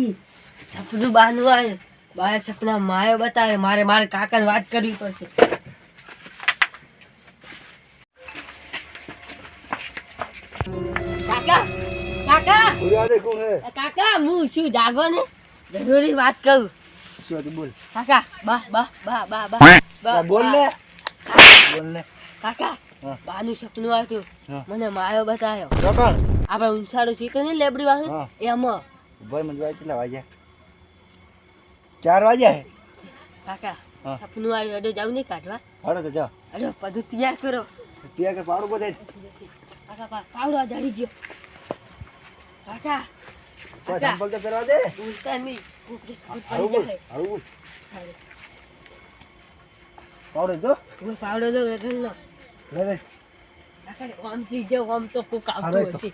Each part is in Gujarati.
ઈ સપનું બાનું આવે. બાય સપના માયો બતાવે. મારે મારે કાકાને વાત કરવી પડશે. કાકા કાકા. ઉડા દે કોણ કાકા હું શું જાગો ને? જરૂરી વાત કરું. શું બોલ. કાકા બા બા બા બા બા. બા બોલ ને. બોલ ને. કાકા બાનું સપનું આવ્યું. મને માયો બતાવ્યો. આપણે ચીકન ને લેબડી વાળું? એમાં. ભાઈ મને વાય કેટલા વાગ્યા? ચાર વાગ્યા કાકા સપનું આવ્યું અડો જાવ નહીં કાઢવા. હડો તો જાઓ. અડો બધું તૈયાર કરો. તૈયાર કે પાડું બધે. કાકા પાવડો જાડી ગયો કાકા કાકા. તો કરવા દે? ઉલતા નહીં. આવું પાવડો જો પાવડો દો વગરનો લે લે. કાકા ઓમથી જો ઓમ તો કોક આવતું હશે.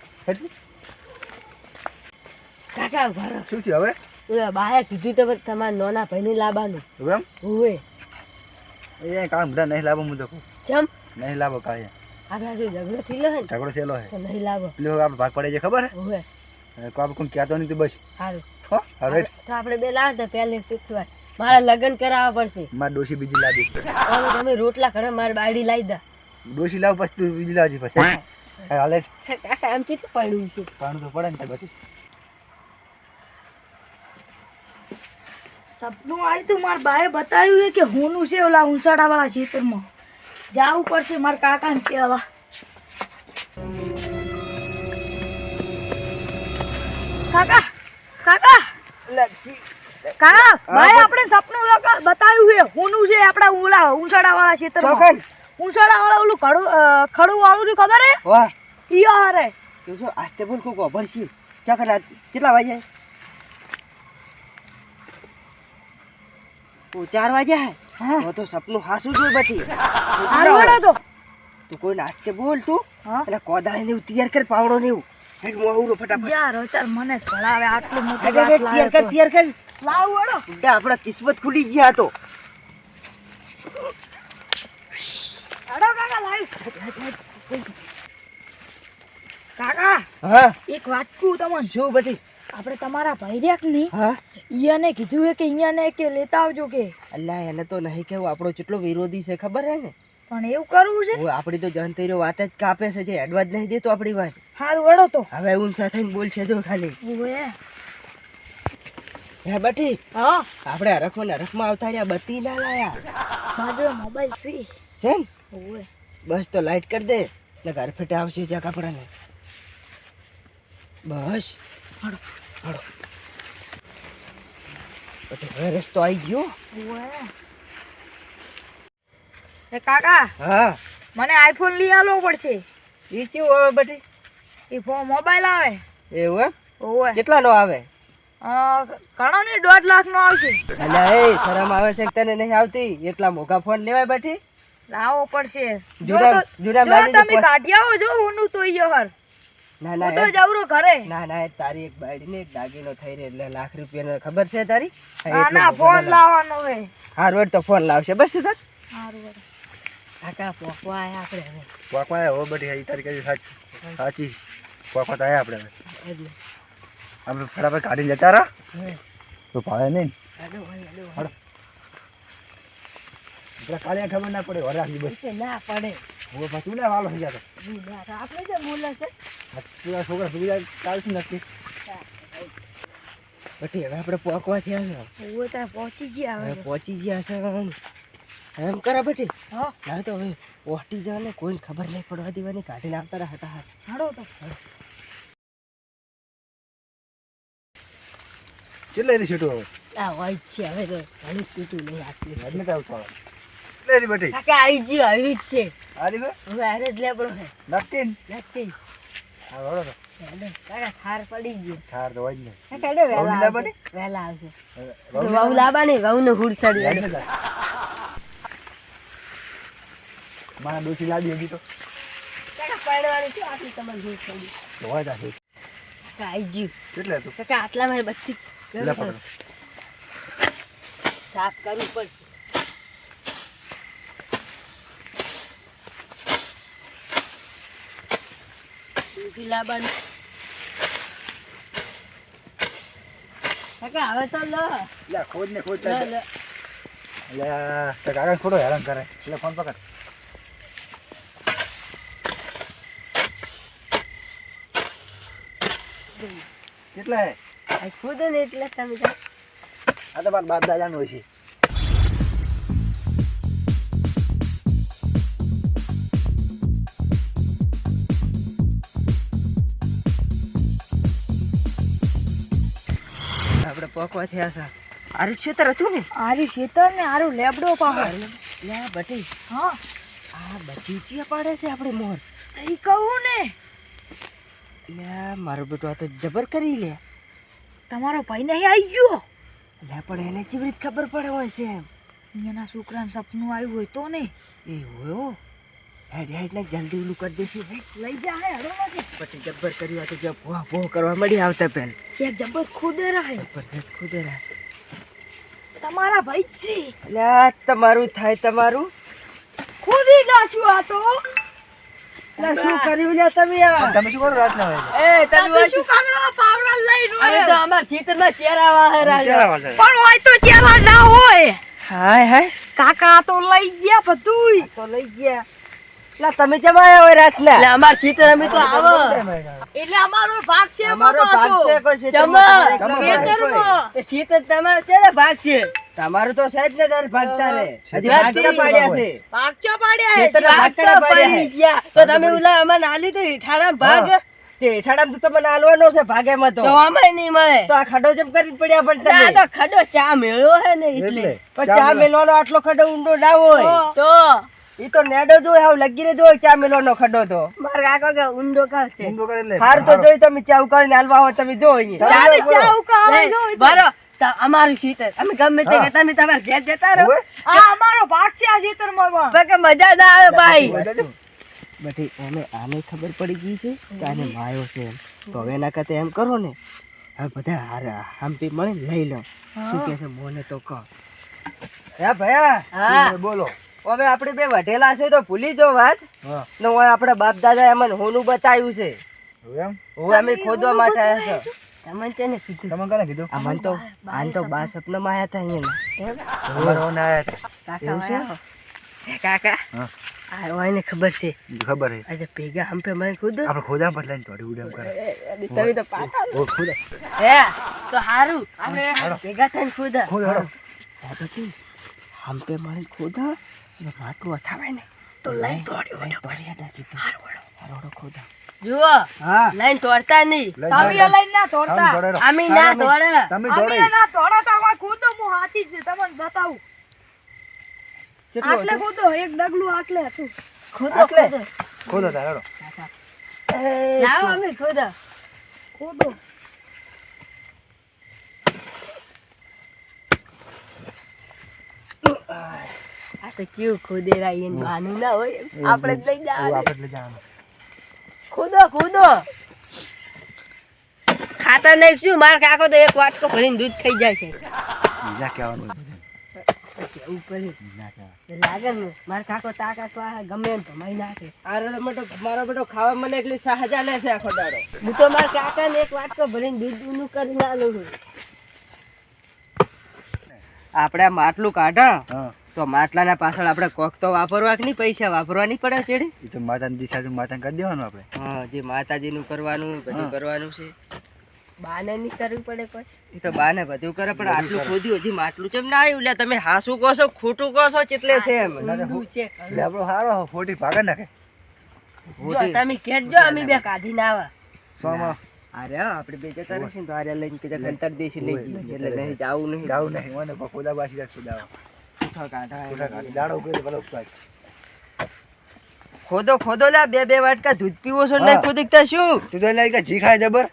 કાકા ભરો. શું થયું હવે? ઓલા બાએ કીધું તો તમારા નાના ભાઈને લાવવાનું. એમ? ઓવે એ કામ બધા નહીં લાવો હું તો કહું. ચમ? નહીં લાવો કાંઈ. આપણે જો ઝઘડો થયેલો હે ઝઘડો થયેલો હે. તો નહીં લાવો. પેલો આપણે ભાગ પડે છે ખબર હે? ઓવે કોઈ કોઈ કહેતો નહીં તો બસ. સારું હો હવે તો આપણે બે લાવતા પહેલે શીખવા મારા લગ્ન કરાવવા પડશે. મારે ડોશી બીજી લાવી હવે તમે રોટલા કરો મારે બાડી લાવી દા. ડોશી લાવ પછી તું બીજી લાવજી પછી. હાલે. કાકા આમ ચીથી પડ્યું છે? પાણી તો પડે ને પછી. સપનું આવ્યું તું મારા બાએ બતાવ્યું કે હોનું છે ઓલા ઊંચાડા વાળા ખેતરમાં. જવું પડશે મારા કાકાને કહેવા. કાકા કાકા. કાકા ભાઈ આપણે સપનું બતાવ્યું છે હોનું છે આપણા ઓલા ઊંચાડા વાળા ખેતરમાં. ચોકન વાળા ઓલું ખડું ખડું વાળું ખબર હે વાહ. ઈ શું આસ્તે બોલ આ કેટલા વાગ્યા? ચાર વાગ્યા હે? હા. તો સપનું હાસું જોઈ બધી. તો તું કોઈ નાસ્તે બોલ તું. એટલે કોદાળી ને તૈયાર કર પાવડો ને એવું. હેડ મો આવું ફટાફટ. યાર અત્યારે મને ચડાવે આટલું મોટું તૈયાર કર તૈયાર કર. લાવ હેડો ઉડ્ડા આપણા કિસ્મત ખુલી ગયા તો. અડો કાકા લાવ કાકા હા. એક વાત કહું તમને. જો બધી? આપણે તમારા ભાઈ રેક નહીં? હા? ઈયાને કીધું હે કે ઈયાને કે લેતા આવજો કે. અલ્લા એને તો નહીં કેવું આપણો કેટલો વિરોધી છે ખબર હે ને? પણ એવું કરવું છે? આપણી તો જનતરીઓ વાત જ કાપે છે જે એડવાન્સ નહીં દેતો આપણી વાત. સારું હેડો તો. હવે ઊંચા થઈને બોલશે જો ખાલી. ઓએ હે બટી? હા. આપણે હરખમાં ને હરખમાં આવતા રહ્યા બત્તી ના લાયા. મારો મોબાઈલ સી ને? ઓએ બસ તો લાઈટ કરી દે એટલે ઘર ફેટે આવશે જા કપડાને. બસ. પછી હવે રસ્તો આવી ગયો. એ કાકા હા. મને આઈફોન લઈ આલવો પડશે. એ ચેવું આવે બટી એ ફોન મોબાઈલ આવે. એવું એમ? કેટલા નો આવે? ઘણો ને દોઢ લાખ નો આવશે. અલ્યા એ શરમ આવે છે તને નહીં આવતી? એટલા મોઘા ફોન લેવાય બટી લાવવો પડશે. જો તમે કાઢી આવો જો હું તો ઈ હર ના તો ના ઘરે. ના ના એ તારી એક બાયડી ને એક દાગીનો થઈ રહી એટલે લાખ રૂપિયાનો ખબર છે તારી? ના ફોન. લાવવાનો હે તો ફોન લાવશે. બસ તું કાકા પોકવા આયા આપણે હવે. પોકવા બધી તારી કઈ સાચી. સાચી. પોકવા તો આવ્યા આપણે આપણે ફટાફટ કાઢીને જતા રહા. તો ભાવે નહીં હેડો, કાલે ખબર ના પડે વરાળ બસ. ના પડે. હવે પછી ના વાલો થઈ જતો આપણે જે બોલે છે. પેલા છોકરા સુઈ જાય ચાલતું નથી પછી હવે આપણે પહોંચવા થયા છે. હું ત્યાં પહોંચી ગયા હવે હવે. પહોંચી ગયા છે એમ. કરા પછી. હા. ના તો હવે ઓટી જવાને ને કોઈને ખબર નહીં પડવા દેવાની કાઢીને આવતા હતા હાડો તો. કેટલા રી છૂટું હવે આ હોય છે હવે તો ઘણું છૂટું નહીં આટલી તો આવતો. કેટલે રી બેટી કાકા આવી ગયું આવી જ છે. આરી બે હવે આરે જ લેબડો છે. નક્કી? નક્કી. હા બરોબર. કાકા થાર પડી ગયો. થાર તો હોય જ કાકા વેલા? આવશે વહેલા આવશે વહુ લાવવા નહીં વહુ ને હુડ ચડી મારા ડોસી લાવી હજી તો. કાકા પડવાની છે આટલી તમારે હુડ ચડી તો હોય તા. કાકા આવી ગયું. કેટલે હતું કાકા આટલા મારે બત્તી સાફ કરવું પડશે. લાવવાનું કાકા હવે તો લો. લે ખોદ ને ખોદ લો, લો. લે તો કાકા ખોટો હેરાન કરે. એટલે ફોન પકડ. કેટલા હે? આ ખુદ ને એટલે તમે આ તો બાદ દાદાનું હોય છે પોકવા થયા છે. આરું ખેતર હતું ને? આરું ખેતર ને આરું લેબડો પાહો. લે બટી. હા. આ બધી ચિયા પાડે છે આપણે મોર? ઈ કહું ને. લે મારો બેટો આ તો જબર કરી લે. તમારો ભાઈ નહીં આવી ગયો? લે પણ એને ચીવરીત ખબર પડે હોય છે એમ? એના છોકરાને સપનું આવ્યું હોય તો ને. એ હોય હેડ હેડ ને જલ્દી ઓલું કરી દેશું લઈ જા હે હડો નથી પછી જબ્બર કર્યું આ તો જે ભોહ ભોહ કરવા મળી આવતા પહેલા. ચેક જબ્બર ખુદે રહે. જબ્બર ખુદે રહે. તમારા ભાઈ છે. લે તમારું થાય તમારું. ખુદી નાખ્યું આ તો. શું કર્યું લે તમે આ? તમે શું કરો રાતના હોય? એ તમે શું કરવા પાવડા રો અરે તો અમાર ચિત્રમાં ચેરા વાહે રાજા. પણ હોય તો ચેલા ના હોય. હાય હાય. કાકા તો લઈ ગયા બધુંય. તો લઈ ગયા. લા તમે જમા આવ્યા હોય રાતના? એટલે અમાર ચિત્ર અમે તો આવો. એટલે અમારો ભાગ છે અમારો ભાગ છે કોઈ છે. એ તમારો ચેરા ભાગ છે? તમારો તો સાહેબ ને દર ભાગતા રે હજી ભાગતા પાડ્યા છે. ભાગચો પાડ્યા છે. ભાગતા પડી ગયા. તો તમે ઉલા અમાર આલી તો ઈઠાણા ભાગ. હા. તે તમને આલવાનો છે ભાગે માં તો. આમાંય નહીં મળે. તો આ ખડો જેમ કરી પડ્યા પણ તમે. તો ખડો ચા મેળ્યો હે ને એટલે. એટલે પણ ચા મેળવાનો આટલો ખડો ઊંડો ના હોય. તો. ઈ તો નેડો જો હાવ લગીને જો ચા મેલવાનો ખડો તો. માર કાકો કે ઊંડો કાલ છે. ઊંડો કરે લે હાર તો જોઈ તમે ચા ઉકાળીને હાલવા હો તમે જો અહીંયા. ચાલે ચા ઉકાળો જો. બરો અમારું શીતર અમે ગમે તે કે તમે તમાર ઘેર જતા રહો. આ અમારો ભાગ છે આ શીતર પણ. પણ મજા ના આવે ભાઈ. બટી એને આને ખબર પડી ગઈ છે કે આને માયો છે એમ. તો હવે એના કરતા એમ કરો ને હવે બધા હારે હમ્પી મળીને લઈ લો. શું કે છે મોને તો કહો. હે ભયા. હા બોલો. હવે આપણે બે વઢેલા છે તો ભૂલી જો વાત. ને હું આપણા બાપ દાદા એમને હોનું બતાવ્યું છે. હવે હું અમે ખોદવા માટે આવ્યા છે. તમને તેને કીધું. તમે કોને કીધું? આમાં તો આન તો બા સપનામાં આવ્યા હતા અહીંયા. હતા. એવું છે? કાકા? હા. આ ખબર છે. ખબર છે. આજે ભેગા હંપે મને ખુદ. આપણે ખોદા પર લઈને થોડી ઉડામ કરે. તમે તો પાકા ઓ ખોદા. હે તો હારું. આપણે ભેગા થઈને ખુદ. ખોદ હડો હમ્પે મળીને ખોદા. માટલું અથાવાય ને તો લઈ દોડ્યો લઈ દોડ્યા નથી હારોડો ખોદા. જુઓ હા. લાઈન તોડતા નહીં. તમે જાઓ. ના તોડતા. આમ ના તોડે. તમે અમે ના તોડો તો અમારે ખુદો હું હાથી જ તમને બતાવું. આટલે હતું? એક ડગલું આટલે હતું. લાવો અમે ખુદો. ખુદો. આ તો કેવું ખુદેરા એને બાનું ના હોય આપણે જ લઈ જવાનું. આપણે લઈ જવાનું. ખુદો ખુદો. ખાતા નહીં શું માર કાકો તો એક વાટકો ભરીને દૂધ ખાઈ જાય છે બીજા કહેવાનું. કહેવાનું. લાગે ને માર કાકો તાકા સ્વાહા ગમે એમ ભમાઈ નાખે. આરો બેટો મારો બેટો ખાવા મને એટલી સહજા લે છે આખો દાડો. હું તો માર કાકાને એક વાટકો ભરીને દૂધ ઊનું કરી ના લઉં આપણે માટલું કાઢા તો માટલાના પાછળ આપણે કોક તો વાપરવા કે નહીં પૈસા વાપરવા નહીં પડે ચેડે એ તો માતાની દિશા માતા કરી દેવાનું આપણે. હા જે માતાજીનું કરવાનું બધું કરવાનું છે. બાને નહીં કરવી પડે કોઈ? એ તો બાને બધું કરે પણ આટલું ખોદ્યું હજી માટલું કેમ ના આવ્યું? લે તમે હાસું કહો છો ખોટું કહો છો ચેટલે છે એમ. છે. આપણો હારો ખોટી ભાગે નાખે. જો તમે કહેજો અમે બે કાઢી ના આવા. સોમાં. અરે હા, આપણે બે જતા રહીશું તો આરે લઈને કીધા ખંતર દેશી લઈ જઈએ એટલે નહીં જાવું નહીં. ગાવું નહીં. મને ખોદા બાસી રાખશું દાવા પૂઠા કાઢા ખોટા કાઢી દાડો ઉકેલી ભલે ઉપવાસ. ખોદો ખોદો લા બે બે વાટકા દૂધ પીવો છો ને. ખોદી તા શું? તું તો કે જી ખાય જબર.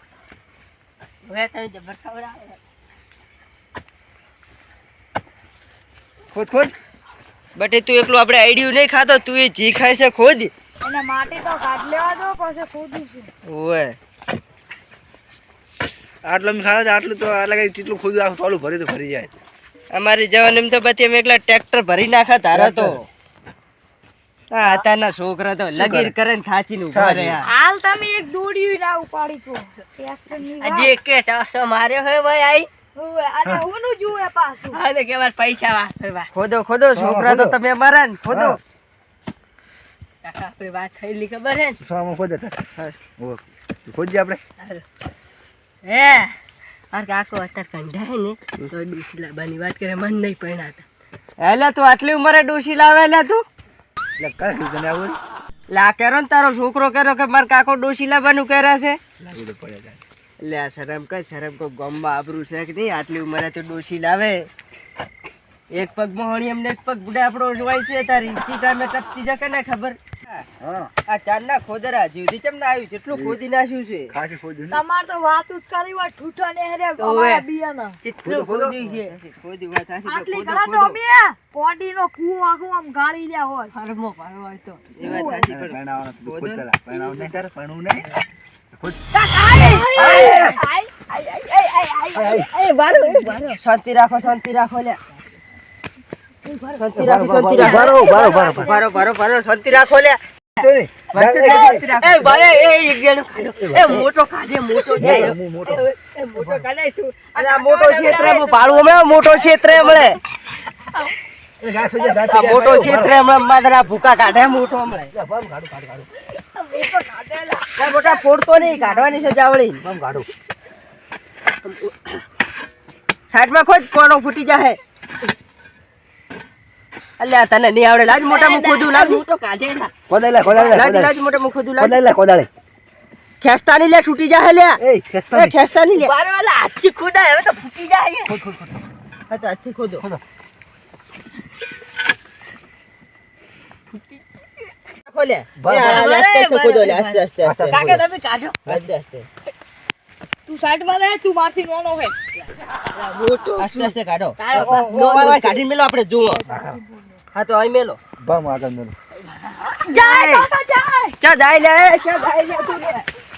હવે તો જબર ખવડાવો. ખોદ ખોદ. બટે તું એકલું આપણે આઈડિયું નહીં ખાતો તું એ જી ખાય છે ખોદ. અને માટી તો કાઢ લેવા દો પછી ખોદું છું. ઓય. આટલું ખાતા આટલું તો એટલે કે જેટલું ખોદું આખું ટોલું ભરી તો ભરી જાય. અમારી જવાની તો બધી અમે એકલા ટ્રેક્ટર ભરી નાખા તારા તો. હા છોકરા તો લગીર કરે? ને થાચીને ઊભા રહ્યા હાલ તમે એક દોડ્યું ના ઉપાડી કો ટ્રેક્ટરની હજી કે ટસો માર્યો હોય ભાઈ આઈ. અને જુએ પાછું. હા ને કેવા પૈસા વાપરવા ખોદો ખોદો છોકરા તો તમે અમારા ને ખોદો. કાકા આપણી વાત થયેલી ખબર હે ને? સોમાં ખોદે તાર. આપણે હે. માર કાકો અત્યારે કંઢાય ને તો ડુસલા બાની વાત કરે મન નહીં પરણાતા એલા તું આટલી ઉંમરે ડોશી લાવે એટલે તું? એટલે કરે તને આવું લા કેરો ને તારો છોકરો કેરો કે મારા કાકો ડોશી લાવવાનું કરે છે? લાગુ તો પડે તારે. લે શરમ કઈ શરમ કોઈ ગમમાં આબરું છે કે નહીં? આટલી ઉંમરે તો ડોશી લાવે. એક પગ મોહણી એમને એક પગ બુડા આપણો જોવાય છે તારી. ઈસી ટાઈમે કપતી જકે ને ખબર? આ ચાર ના ખોદરા જીવથી ચમ ના આવ્યું? જેટલું ખોદી નાખ્યું છે. ખાસી તમાર તો વાત જ કરી હોય ઠૂઠા ને હેરે અમારા બિયાના. કેટલું ખોદો, છે. ખોદી વાત તો આટલી ખોદો, કરા તો અમે કોડી નો કૂવો આખો આમ ગાળી લ્યા હોય. ફરમો હોય તો. એ વાત હાચી તારે પણ ને. ખોદ. બારો શાંતિ રાખો શાંતિ રાખો લે શાંતિ રાખો શાંતિ રાખો બારો, બારો, બારો, બારો. ભારો ભારો ભારો શાંતિ રાખો લે મોટો ક્ષેત્ર હમણાં મોટો મળે. મોટો ક્ષેત્ર હમણાં ભૂકા કાઢે મોટો. આ મોટા ફોડતો નહીં કાઢવાની છે જાવળી. સાઈડમાં સાઈડમાં ખોજ કોણો ફૂટી જાહે. અલ્યા તને નહીં આવડે. લાજ મોટા મુખ ખોદું લાજ મોટો કાઢે ના કોદાળી લાય, લાજ લાજ મોટા મુખ ખોદું લાજ કોદાળી લાય, કોદાળી. ખેંચતાની લે તૂટી જાહે લે. એ, ખેંચતા એ નહીં. ખેંચતાની લે. બારે વાલા હાથથી ખોડા હવે તો ફૂટી જાય ખોદ, ખોદ, ખોદ. હા તો હાથથી ખોદો. ખોલે ખોદો લે આસ્તે આસ્તે આસ્તે. કાકા તમે કાઢો. આસ્તે આસ્તે તું સાઈડમાં લે તું મારથી નોનો હે મોટો આસ્તે આસ્તે કાઢો. કાઢો. નો આવે હોય કાઢીને મેલો આપણે જુઓ. હા તો અહીં મેલો. બમ આગળ મેલો. જાય જાય. ચા જાય લે ચા જાય લે તું લે.